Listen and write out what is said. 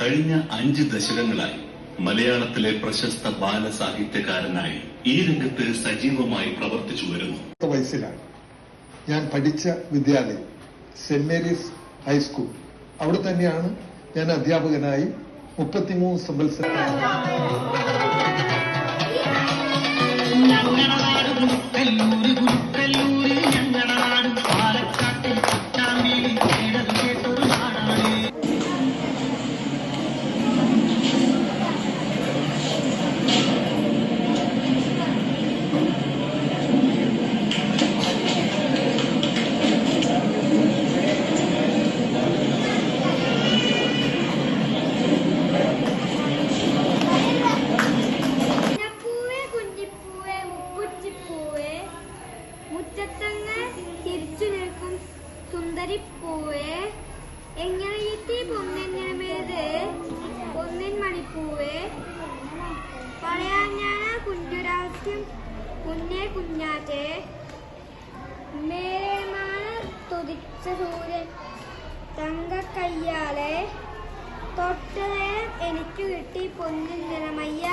കഴിഞ്ഞ അഞ്ച് ദശകങ്ങളായി മലയാളത്തിലെ പ്രശസ്ത ബാലസാഹിത്യകാരനായി ഈ രംഗത്ത് സജീവമായി പ്രവർത്തിച്ചു വരുന്നു. പത്ത് വയസ്സിലാണ്. ഞാൻ പഠിച്ച വിദ്യാലയം സെന്റ് മേരീസ് ഹൈസ്കൂൾ അവിടെ തന്നെയാണ് ഞാൻ അധ്യാപകനായി മുപ്പത്തിമൂന്ന് സംവത്സരം. ഞങ്ങളാട് മുറ്റത്തങ്ങ് തിരിച്ചു നിൽക്കും. സുന്ദരിപ്പൂവേ എങ്ങനെ എത്തി പൊന്നെങ്ങനമേത് പൊന്നിൻ മണിപ്പൂവേ പറയാൻ ഞാൻ കുഞ്ഞുരാസ്യം കുഞ്ഞെ കുഞ്ഞാറ്റെ മേമാണ് തുതിച്ച സൂര്യൻ തങ്കക്കയ്യാലെ തൊട്ടതേ എനിക്ക് കിട്ടി പൊന്നിൻ നിറമയ്യ.